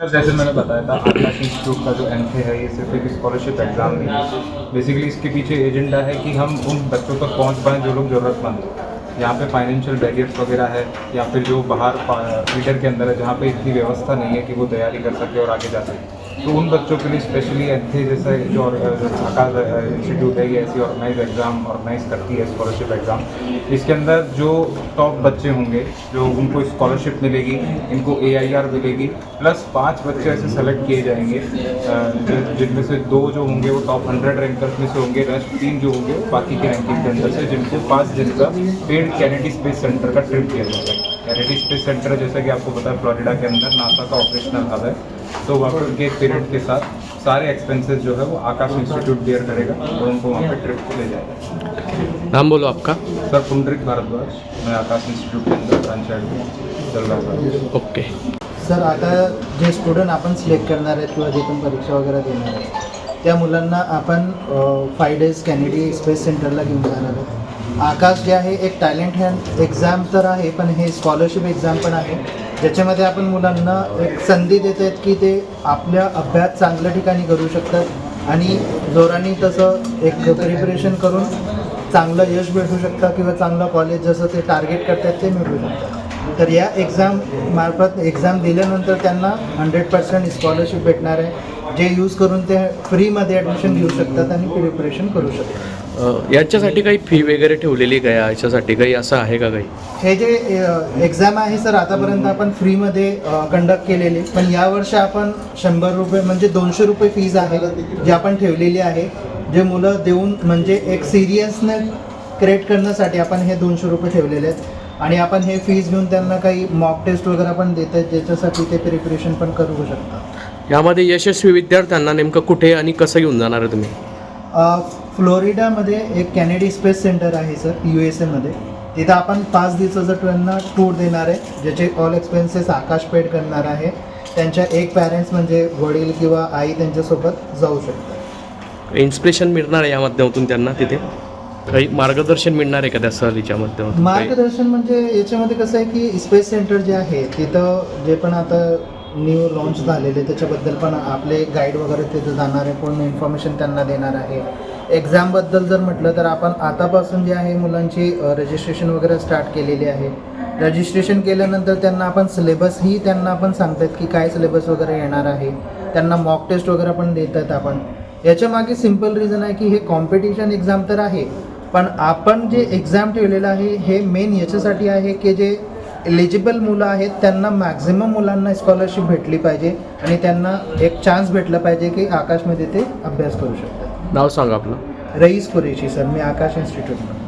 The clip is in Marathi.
सर जैसे मैंने बताया था आकाश इंस्टीट्यूट का जो एम है ये सिर्फ एक स्कॉलरशिप एग्ज़ाम नहीं है। बेसिकली इसके पीछे एजेंडा है कि हम उन बच्चों तक पहुंच पाएँ जो लोग ज़रूरतमंद हैं। यहाँ पे फाइनेंशियल बैरियर्स वगैरह है, या फिर जो बाहर फीडर के अंदर है, जहाँ पे इतनी व्यवस्था नहीं है कि वो तैयारी कर सके और आगे जा सके। तो उन बच्चों के लिए स्पेशली एंथे जैसा जो आकाश इंस्टीट्यूट है, ये ऐसी ऑर्गेनाइज एग्ज़ाम ऑर्गेनाइज करती है स्कॉलरशिप एग्ज़ाम इसके अंदर जो टॉप बच्चे होंगे, जो उनको स्कॉलरशिप मिलेगी, इनको एआईआर मिलेगी प्लस पाँच बच्चे ऐसे सेलेक्ट किए जाएँगे जिनमें से दो जो होंगे वो टॉप हंड्रेड रैंकर्स में से होंगे रेस्ट तीन जो होंगे बाकी के रैंकिंग के अंदर से, जिनको पाँच दिन का पेड कैनेडी स्पेस सेंटर का ट्रिप किया जाएगा कैनेडी स्पेस सेंटर जैसा कि आपको पता है फ्लोरिडा के अंदर नासा का ऑपरेशनल हब है। तो वहाँ पर उनके एक पीरियड के साथ सारे एक्सपेंसेस जो है वो आकाश इंस्टीट्यूट बेयर करेगा। और उनको वहाँ पर ट्रिप पे ले जाएगा। नाम बोलो आपका। सर पुंडरिक भारद्वाज मैं आकाश इंस्टीट्यूट के अंदर ब्रांच हेड हूँ। ओके। सर आता जे स्टुडंट आपण सिलेक्ट करणार आहेत किंवा जे पण परीक्षा वगैरे देणार आहेत त्या मुलांना आपण फाय डेज़ कॅनेडी स्पेस सेंटरला घेऊन जाणार आहोत. आकाश जे आहे एक टॅलेंट हँड एक्झाम तर आहे पण हे स्कॉलरशिप एक्झाम पण आहे. ज्याच्यामध्ये आपण मुलांना एक संधी देत आहेत की ते आपल्या अभ्यास चांगल्या ठिकाणी करू शकतात आणि जोराने तसं एक प्रिपरेशन करून चांगलं यश भेटू शकतं किंवा चांगलं कॉलेज जसं ते टार्गेट करतात ते मिळू शकतात तर या एक्झाम मार्फत एक्झाम दिल्यानंतर त्यांना हंड्रेड पर्सेंट स्कॉलरशिप भेटणार आहे. जे यूज करून ते फ्रीमध्ये ॲडमिशन घेऊ शकतात आणि प्रिपरेशन करू शकतात. याच्यासाठी काही फी वगैरे ठेवलेली का? या याच्यासाठी काही असं आहे का काही? हे जे एक्झाम आहे सर आतापर्यंत आपण फ्रीमध्ये कंडक्ट केलेले. पण यावर्षी आपण शंभर रुपये म्हणजे दोनशे रुपये फीज आहे जी आपण ठेवलेली आहे. जे मुलं देऊन म्हणजे एक सिरियसने क्रिएट करण्यासाठी आपण हे दोनशे रुपये ठेवलेले आहेत. आणि आपण हे फीज घेऊन त्यांना काही मॉक टेस्ट वगैरे पण देत आहेत ज्याच्यासाठी ते प्रिपरेशन पण करू शकतात. यामध्ये यशस्वी विद्यार्थ्यांना नेमकं कुठे आणि कसं घेऊन जाणार आहे तुम्ही? फ्लोरिडामध्ये एक कॅनेडी स्पेस सेंटर आहे सर यू एस एमध्ये तिथं आपण पाच दिवसाचं ट्रेनना टूर देणार आहे ज्याचे ऑल एक्सपेन्सेस आकाश पेड करणार आहे. त्यांच्या एक पॅरेंट्स म्हणजे वडील किंवा आई त्यांच्यासोबत जाऊ शकतात. इन्स्पिरेशन मिळणार आहे या माध्यमातून त्यांना तिथे? काही मार्गदर्शन मिळणार आहे का त्या सहलीच्या माध्यमातून? मार्गदर्शन म्हणजे याच्यामध्ये कसं आहे की स्पेस सेंटर जे आहे तिथं जे पण आता न्यू लॉन्च झालेले त्याच्याबद्दल पण आपले गाईड वगैरे तिथं जाणार आहे पूर्ण इन्फॉर्मेशन त्यांना देणार आहे. एक्झामबद्दल जर म्हटलं तर आपण आतापासून जे आहे मुलांची रजिस्ट्रेशन वगैरे स्टार्ट केलेली आहे. रजिस्ट्रेशन केल्यानंतर त्यांना आपण सिलेबसही त्यांना आपण सांगतात की काय सिलेबस वगैरे येणार आहे. त्यांना मॉक टेस्ट वगैरे पण देत आहेत आपण. याच्या मागे सिंपल रिझन आहे की हे कॉम्पिटिशन एक्झाम तर आहे पण आपण जे एक्झाम ठेवलेलं आहे हे मेन याच्यासाठी आहे की जे एलिजिबल मुलं आहेत त्यांना मॅक्झिमम मुलांना स्कॉलरशिप भेटली पाहिजे आणि त्यांना एक चान्स भेटला पाहिजे की आकाशमध्ये ते अभ्यास करू शकतात. नाव सांगा आपलं. रईस कुरेशी सर मी आकाश इन्स्टिट्यूटमध्ये